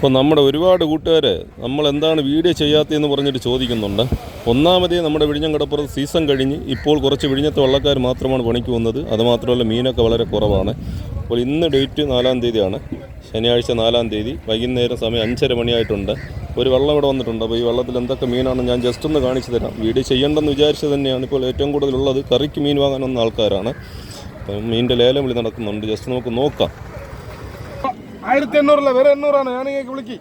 അപ്പോൾ നമ്മുടെ ഒരുപാട് കൂട്ടുകാർ നമ്മൾ എന്താണ് വീഡിയോ ചെയ്യാത്തതെന്ന് പറഞ്ഞിട്ട് ചോദിക്കുന്നുണ്ട്. ഒന്നാമതേ നമ്മുടെ വിഴിഞ്ഞം കടപ്പുറത്ത് സീസൺ കഴിഞ്ഞ് ഇപ്പോൾ കുറച്ച് വിഴിഞ്ഞത്തെ വള്ളക്കാർ മാത്രമാണ് പണിക്ക് പോകുന്നത്. അതുമാത്രമല്ല മീനൊക്കെ വളരെ കുറവാണ്. അപ്പോൾ ഇന്ന് ഡേറ്റ് നാലാം തീയതിയാണ്. ശനിയാഴ്ച നാലാം തീയതി. വൈകുന്നേരം സമയം അഞ്ചര മണിയായിട്ടുണ്ട്. ഒരു വെള്ളം ഇവിടെ വന്നിട്ടുണ്ട്. അപ്പോൾ ഈ വെള്ളത്തിൽ എന്തൊക്കെ മീനാണ് ഞാൻ ജസ്റ്റ് ഒന്ന് കാണിച്ചു തരാം. വീഡിയോ ചെയ്യേണ്ടെന്ന് വിചാരിച്ചത് തന്നെയാണ് ഇപ്പോൾ ഏറ്റവും കൂടുതലുള്ളത്. കറിക്ക് മീൻ വാങ്ങാൻ വന്ന ആൾക്കാരാണ് മീനിന്റെ ലേലം വിളി നടക്കുന്നുണ്ട്. ജസ്റ്റ് നമുക്ക് നോക്കാം. ആയിരത്തി എണ്ണൂറല്ല വേറെ എണ്ണൂറാണ്. ഞാൻ ഇങ്ങനെ വിളിക്ക്.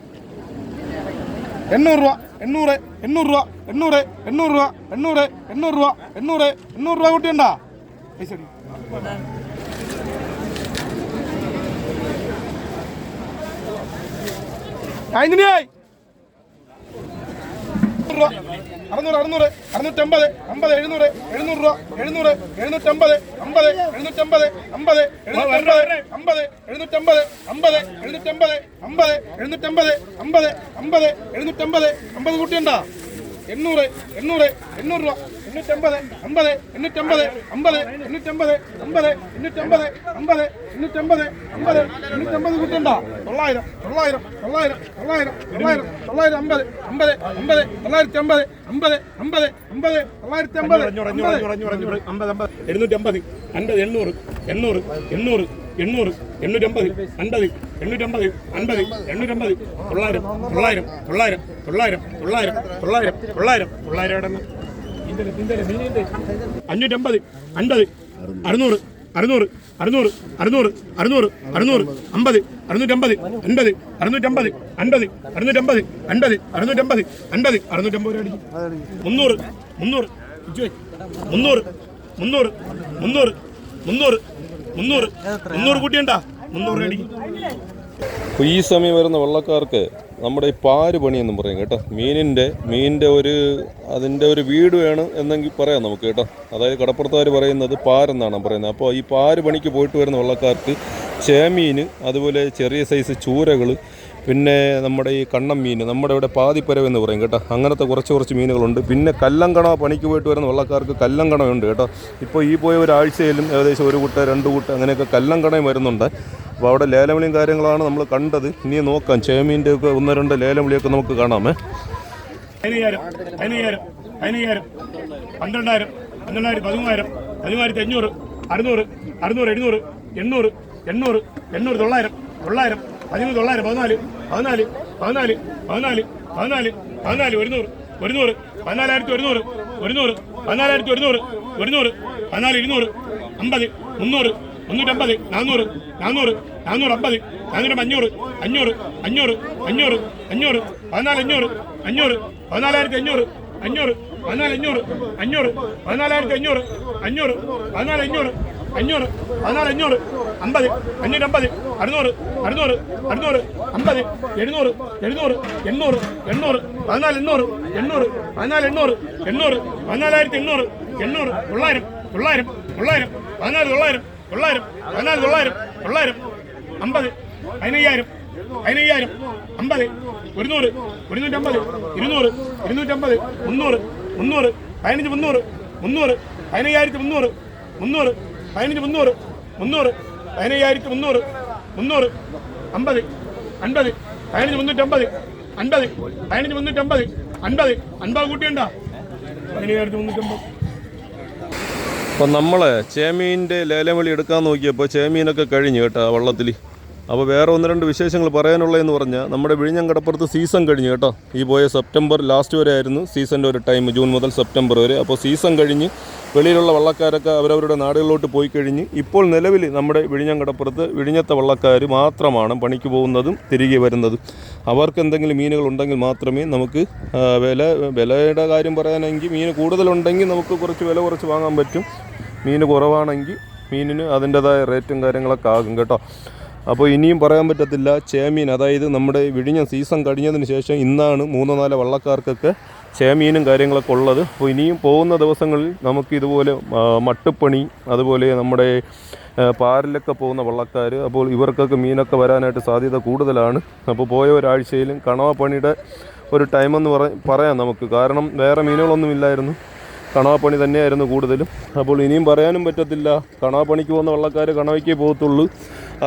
എണ്ണൂറ് രൂപ എണ്ണൂറ് എണ്ണൂറ് രൂപ എണ്ണൂറ് എണ്ണൂറ് രൂപ എണ്ണൂറ് എണ്ണൂറ് രൂപ എണ്ണൂറ് എണ്ണൂറ് രൂപ കൂട്ടിയുണ്ടാ. പൈസ ആയിരത്തിനായി അറുന്നൂറ് അറുന്നൂറ് അറുന്നൂറ്റമ്പത് അമ്പത് എഴുന്നൂറ് എഴുന്നൂറ് രൂപ എഴുന്നൂറ് എഴുന്നൂറ്റമ്പത് അമ്പത് എഴുന്നൂറ്റമ്പത് അമ്പത് എഴുന്നൂറ്റമ്പത് അമ്പത് എഴുന്നൂറ്റമ്പത് അമ്പത് എഴുന്നൂറ്റമ്പത് അമ്പത് എഴുന്നൂറ്റമ്പത് അമ്പത് അമ്പത് എഴുന്നൂറ്റമ്പത് അമ്പത് കൂട്ടിയുണ്ടോ? എണ്ണൂറ് എണ്ണൂറ് എണ്ണൂറ് രൂപ. എണ്ണൂറ്റമ്പത് അമ്പത് എണ്ണൂറ്റമ്പത് അമ്പത് എണ്ണൂറ്റമ്പത് അമ്പത് എണ്ണൂറ്റമ്പത് അമ്പത് എണ്ണൂറ്റമ്പത് അമ്പത് എണ്ണൂറ്റമ്പത് കൂട്ടിയുണ്ടോ? തൊള്ളായിരം തൊള്ളായിരം തൊള്ളായിരം തൊള്ളായിരം തൊള്ളായിരം തൊള്ളായിരം അമ്പത് അമ്പത് അമ്പത് തൊള്ളായിരത്തി അമ്പത് അമ്പത് അമ്പത് അമ്പത് തൊള്ളായിരത്തി അമ്പത് എഴുന്നൂറ്റമ്പത് അൻപത് എണ്ണൂറ് എണ്ണൂറ് എണ്ണൂറ് എണ്ണൂറ് എണ്ണൂറ്റമ്പത് അൻപത് എണ്ണൂറ്റമ്പത് അൻപത് എണ്ണൂറ്റമ്പത് തൊള്ളായിരം തൊള്ളായിരം തൊള്ളായിരം തൊള്ളായിരം തൊള്ളായിരം തൊള്ളായിരം തൊള്ളായിരം തൊള്ളായിരം അഞ്ഞൂറ്റമ്പത് അൻപത് അറുന്നൂറ് അറുന്നൂറ് അറുന്നൂറ് അറുന്നൂറ് അറുന്നൂറ് അറുന്നൂറ് അമ്പത് അറുന്നൂറ്റമ്പത് അൻപത് അറുന്നൂറ്റമ്പത് അൻപത് അറുന്നൂറ്റമ്പത് അൻപത് അറുന്നൂറ്റമ്പത് അൻപത് അറുന്നൂറ്റമ്പത് രൂപ മുന്നൂറ് മുന്നൂറ്. മുന്നൂറ് മുന്നൂറ് മുന്നൂറ് മുന്നൂറ് മുന്നൂറ്. മുന്നൂറ് കൂട്ടിയണ്ടാ? മുന്നൂറ് അടിക്കും അപ്പോൾ ഈ സമയം വരുന്ന വള്ളക്കാർക്ക് നമ്മുടെ ഈ പാര് പണിയെന്നും പറയും കേട്ടോ. മീനിന്റെ മീനിന്റെ ഒരു അതിന്റെ ഒരു വീട് വേണം എന്നെങ്കിൽ പറയാം നമുക്ക് കേട്ടോ. അതായത് കടപ്പുറത്തുകാർ പറയുന്നത് പാരെന്നാണ് പറയുന്നത്. അപ്പോൾ ഈ പാര് പണിക്ക് പോയിട്ട് വരുന്ന വള്ളക്കാർക്ക് ചേമീൻ അതുപോലെ ചെറിയ സൈസ് ചൂരകൾ പിന്നെ നമ്മുടെ ഈ കണ്ണം മീൻ നമ്മുടെ ഇവിടെ പാതിപ്പരവ് എന്ന് പറയും കേട്ടോ. അങ്ങനത്തെ കുറച്ച് കുറച്ച് മീനുകളുണ്ട്. പിന്നെ കല്ലങ്കണ പണിക്ക് പോയിട്ട് വരുന്ന വള്ളക്കാർക്ക് കല്ലങ്കണയുണ്ട് കേട്ടോ. ഇപ്പോൾ ഈ പോയ ഒരാഴ്ചയിലും ഏകദേശം ഒരു കുട്ട രണ്ട് കുട്ട അങ്ങനെയൊക്കെ കല്ലങ്കണയും വരുന്നുണ്ട്. അപ്പോൾ അവിടെ ലേലവിളിയും കാര്യങ്ങളാണ് നമ്മൾ കണ്ടത്. ഇനി നോക്കാം. ചേമീന്റെ ഒക്കെ ഒന്ന് രണ്ട് ലേലവിളിയൊക്കെ നമുക്ക് കാണാമേ. പതിനയ്യായിരം പതിനയ്യായിരം പതിനയ്യായിരം പന്ത്രണ്ടായിരം പന്ത്രണ്ടായിരത്തി പതിമൂവായിരം ഒരുന്നൂറ് ഒരുന്നൂറ് പതിനാലായിരത്തി ഒരുന്നൂറ് ഒരുന്നൂറ് പതിനാലായിരത്തി ഒരുന്നൂറ് ഒരുന്നൂറ് പതിനാല് ഇരുന്നൂറ് അമ്പത് മുന്നൂറ് മുന്നൂറ്റമ്പത് നാനൂറ് നാനൂറ് നാനൂറ് അമ്പത് നാനൂറ് അഞ്ഞൂറ് അഞ്ഞൂറ് അഞ്ഞൂറ് അഞ്ഞൂറ് അഞ്ഞൂറ് പതിനാല് അഞ്ഞൂറ് അഞ്ഞൂറ് പതിനാലായിരത്തി അഞ്ഞൂറ് അഞ്ഞൂറ് പതിനാല് അഞ്ഞൂറ് അഞ്ഞൂറ് പതിനാലായിരത്തി അഞ്ഞൂറ് അഞ്ഞൂറ് പതിനാല് അഞ്ഞൂറ് അഞ്ഞൂറ് പതിനാല് അഞ്ഞൂറ് അമ്പത് അഞ്ഞൂറ്റമ്പത് അറുന്നൂറ് അറുന്നൂറ് അറുന്നൂറ് അമ്പത് എഴുന്നൂറ് എഴുന്നൂറ് എണ്ണൂറ് എണ്ണൂറ് പതിനാല് എണ്ണൂറ് എണ്ണൂറ് പതിനാല് എണ്ണൂറ് എണ്ണൂറ് പതിനാലായിരത്തി എണ്ണൂറ് എണ്ണൂറ് തൊള്ളായിരം തൊള്ളായിരം തൊള്ളായിരം പതിനാല് തൊള്ളായിരം തൊള്ളായിരം പതിനാല് തൊള്ളായിരം തൊള്ളായിരം അമ്പത് പതിനയ്യായിരം പതിനയ്യായിരം അമ്പത് ഒരുന്നൂറ് ഒരുന്നൂറ്റമ്പത് ഇരുന്നൂറ് ഇരുന്നൂറ്റമ്പത് മുന്നൂറ് മുന്നൂറ് പതിനഞ്ച് മുന്നൂറ് മുന്നൂറ് പതിനയ്യായിരത്തി മുന്നൂറ് മുന്നൂറ് പതിനഞ്ച് മുന്നൂറ് മുന്നൂറ് പതിനയ്യായിരത്തി മുന്നൂറ് മുന്നൂറ് അമ്പത് അൻപത് പതിനഞ്ച് മുന്നൂറ്റമ്പത് അൻപത് പതിനഞ്ച് മുന്നൂറ്റമ്പത് അൻപത് അൻപത് കൂട്ടിയുണ്ടോ? പതിനയ്യായിരത്തി മുന്നൂറ്റമ്പത്. അപ്പം നമ്മൾ ചേമീന്റെ ലേലവിളി എടുക്കാൻ നോക്കിയപ്പോൾ ചേമീനൊക്കെ കഴിഞ്ഞു കേട്ടോ വള്ളത്തിൽ അപ്പോൾ വേറെ ഒന്ന് രണ്ട് വിശേഷങ്ങൾ പറയാനുള്ളതെന്ന് പറഞ്ഞാൽ നമ്മുടെ വിഴിഞ്ഞം കടപ്പുറത്ത് സീസൺ കഴിഞ്ഞു കേട്ടോ. ഈ പോയ സെപ്റ്റംബർ ലാസ്റ്റ് വരെ ആയിരുന്നു സീസണിന്റെ ഒരു ടൈം ജൂൺ മുതൽ സെപ്റ്റംബർ വരെ. അപ്പോൾ സീസൺ കഴിഞ്ഞ് വെളിയിലുള്ള വള്ളക്കാരൊക്കെ അവരവരുടെ നാടുകളിലോട്ട് പോയി കഴിഞ്ഞ് ഇപ്പോൾ നിലവിൽ നമ്മുടെ വിഴിഞ്ഞം കടപ്പുറത്ത് വിഴിഞ്ഞത്തെ വള്ളക്കാർ മാത്രമാണ് പണിക്ക് പോകുന്നതും തിരികെ വരുന്നതും. അവർക്ക് എന്തെങ്കിലും മീനുകൾ ഉണ്ടെങ്കിൽ മാത്രമേ നമുക്ക് വില വിലയുടെ കാര്യം പറയാനെങ്കിൽ മീൻ കൂടുതലുണ്ടെങ്കിൽ നമുക്ക് കുറച്ച് വില കുറച്ച് വാങ്ങാൻ പറ്റും. മീൻ കുറവാണെങ്കിൽ മീനിന് അതിന്റെതായ റേറ്റും കാര്യങ്ങളൊക്കെ ആകും കേട്ടോ. അപ്പോൾ ഇനിയും പറയാൻ പറ്റത്തില്ല ചേമീൻ അതായത് നമ്മുടെ വിഴിഞ്ഞ സീസൺ കഴിഞ്ഞതിന് ശേഷം ഇന്നാണ് മൂന്നോ നാല് വള്ളക്കാർക്കൊക്കെ ചേമീനും കാര്യങ്ങളൊക്കെ ഉള്ളത്. അപ്പോൾ ഇനിയും പോകുന്ന ദിവസങ്ങളിൽ നമുക്ക് ഇതുപോലെ മട്ടുപ്പണി അതുപോലെ നമ്മുടെ പാരലൊക്കെ പോകുന്ന വള്ളക്കാർ അപ്പോൾ ഇവർക്കൊക്കെ മീനൊക്കെ വരാനായിട്ട് സാധ്യത കൂടുതലാണ്. അപ്പോൾ പോയ ഒരാഴ്ചയിലും കണവ പണിയുടെ ഒരു ടൈമെന്ന് പറ പറയാം നമുക്ക്. കാരണം വേറെ മീനുകളൊന്നും ഇല്ലായിരുന്നു. കണവപ്പണി തന്നെയായിരുന്നു കൂടുതലും. അപ്പോൾ ഇനിയും പറയാനും പറ്റത്തില്ല. കണവപ്പണിക്ക് പോകുന്ന വള്ളക്കാർ കണവയ്ക്കേ പോകത്തുള്ളൂ.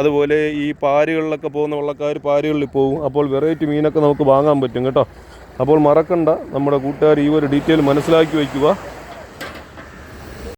അതുപോലെ ഈ പാരുകളിലൊക്കെ പോകുന്ന വള്ളക്കാർ പാരുകളിൽ പോകും. അപ്പോൾ വെറൈറ്റി മീനൊക്കെ നമുക്ക് വാങ്ങാൻ പറ്റും കേട്ടോ. അപ്പോൾ മറക്കണ്ട. നമ്മുടെ കൂട്ടുകാർ ഈ ഒരു ഡീറ്റെയിൽ മനസ്സിലാക്കി വയ്ക്കുക.